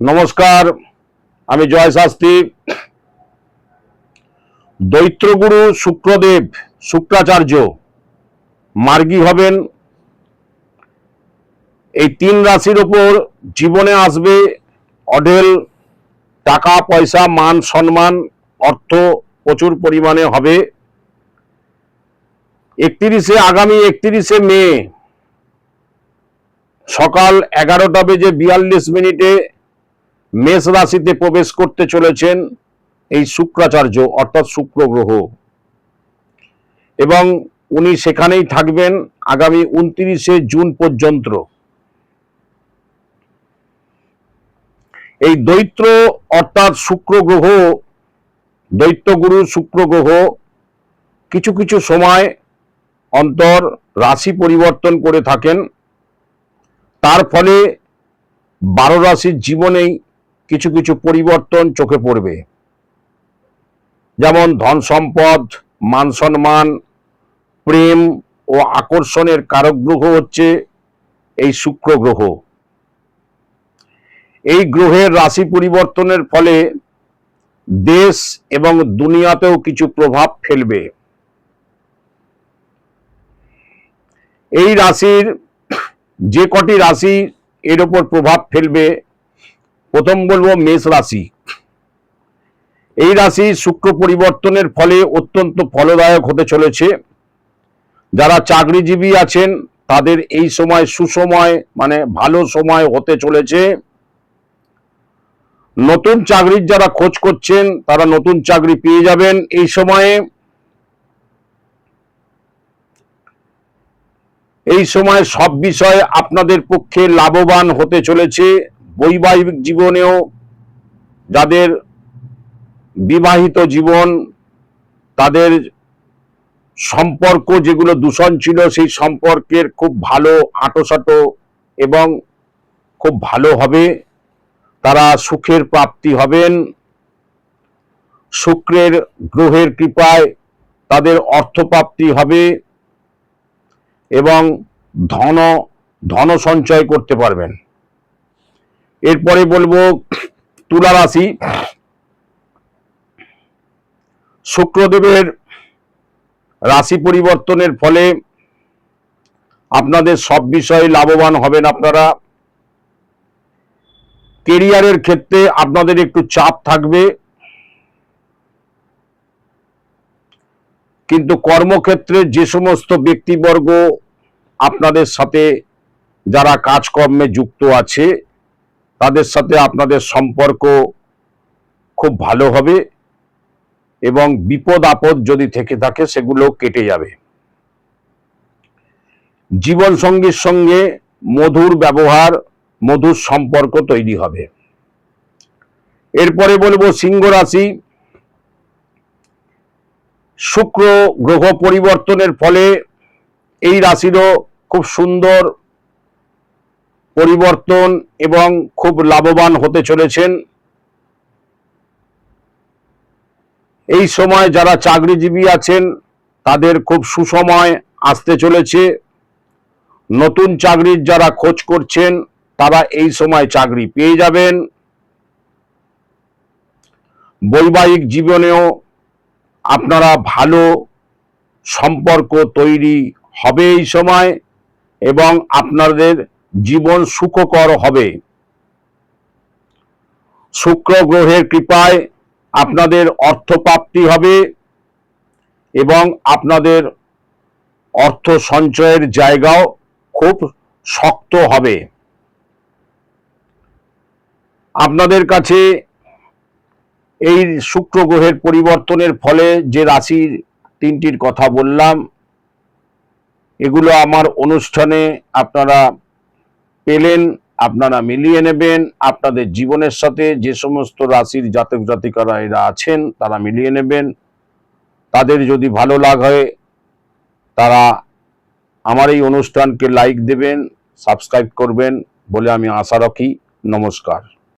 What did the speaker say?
নমস্কার, আমি জয় শাস্ত্রী। দৈত্রগুরু শুক্রদেব শুক্রাচার্য মার্গী হবেন। এই তিন রাশির ওপর জীবনে আসবে অঢেল টাকা, পয়সা, মান, সম্মান, অর্থ প্রচুর পরিমাণে হবে। একত্রিশে আগামী, একত্রিশে মে, সকাল এগারোটা বেজে বিয়াল্লিশ মিনিটে মেষ রাশিতে প্রবেশ করতে চলেছেন এই শুক্রাচার্য, অর্থাৎ শুক্র গ্রহ। এবং উনি সেখানেই থাকবেন আগামী উনত্রিশে জুন পর্যন্ত। এই দৈত্র, অর্থাৎ শুক্র গ্রহ, দৈত্যগুরু, শুক্র গ্রহ, কিছু কিছু সময় অন্তর রাশি পরিবর্তন করে থাকেন। তার ফলে বারো রাশির জীবনেই কিছু কিছু পরিবর্তন চোখে পড়বে। যেমন ধন সম্পদ, মান সম্মান, প্রেম ও আকর্ষণের কারক গ্রহ হচ্ছে এই শুক্র গ্রহ। এই গ্রহের রাশি পরিবর্তনের ফলে দেশ এবং দুনিয়াতেও কিছু প্রভাব ফেলবে। এই রাশির যে কটি রাশি এর ওপর প্রভাব ফেলবে প্রথম বলব মেষ রাশি। এই রাশি শুক্র পরিবর্তনের ফলে অত্যন্ত ফলদায়ক হতে চলেছে। যারা চাকরিজীবী আছেন, তাদের এই সময় সুসময় মানে ভালো সময় হতে চলেছে। নতুন চাকরির যারা খোঁজ করছেন, তারা নতুন চাকরি পেয়ে যাবেন এই সময়ে। এই সময় সব বিষয়ে আপনাদের পক্ষে লাভবান হতে চলেছে। বৈবাহিক জীবনেও যাদের বিবাহিত জীবন, তাদের সম্পর্ক যেগুলো দূষণ ছিল, সেই সম্পর্কের খুব ভালো আটোসাটো এবং খুব ভালো হবে। তারা সুখের প্রাপ্তি হবেন। শুক্রের গ্রহের কৃপায় তাদের অর্থপ্রাপ্তি হবে এবং ধন ধন সঞ্চয় করতে পারবেন। এরপরে বলব তুলা রাশি। শুক্রদেবের রাশি পরিবর্তনের ফলে আপনাদের সব বিষয়ে লাভবান হবেন আপনারা। কেরিয়ারের ক্ষেত্রে আপনাদের একটু চাপ থাকবে। কিন্তু কর্মক্ষেত্রে যে সমস্ত ব্যক্তিবর্গ আপনাদের সাথে যারা কাজকর্মে যুক্ত আছে তাদের সাথে আপনাদের সম্পর্ক খুব ভালো হবে এবং বিপদ আপদ যদি থেকে থাকে সেগুলো কেটে যাবে। জীবন সঙ্গীর সঙ্গে মধুর ব্যবহার, মধুর সম্পর্ক তৈরি হবে। এরপরে বলব সিংহ রাশি। শুক্র গ্রহ পরিবর্তনের ফলে এই রাশিরও খুব সুন্দর পরিবর্তন এবং খুব লাভবান হতে চলেছেন। এই সময় যারা চাকরিজীবী আছেন, তাদের খুব সুসময় আসতে চলেছে। নতুন চাকরির যারা খোঁজ করছেন, তারা এই সময় চাকরি পেয়ে যাবেন। বৈবাহিক জীবনেও আপনারা ভালো সম্পর্ক তৈরি হবে এই সময় এবং আপনাদের জীবন সুখকর হবে। শুক্র গ্রহের কৃপায় আপনাদের অর্থপ্রাপ্তি হবে এবং আপনাদের অর্থ সঞ্চয়ের জায়গাও খুব শক্ত হবে। আপনাদের কাছে এই শুক্র গ্রহের পরিবর্তনের ফলে যে রাশির তিনটির কথা বললাম, এগুলো আমার অনুষ্ঠানে আপনারা পেলেন, আপনারা মিলিয়ে নেবেন, আপনাদের জীবনের সাথে যে সমস্ত রাশির জাতক জাতিকারা এরা আছেন, তারা মিলিয়ে নেবেন। তাদের যদি ভালো লাগ হয় তারা আমার এই অনুষ্ঠানকে লাইক দেবেন সাবস্ক্রাইব করবেন বলে আমি আশা রাখি। নমস্কার।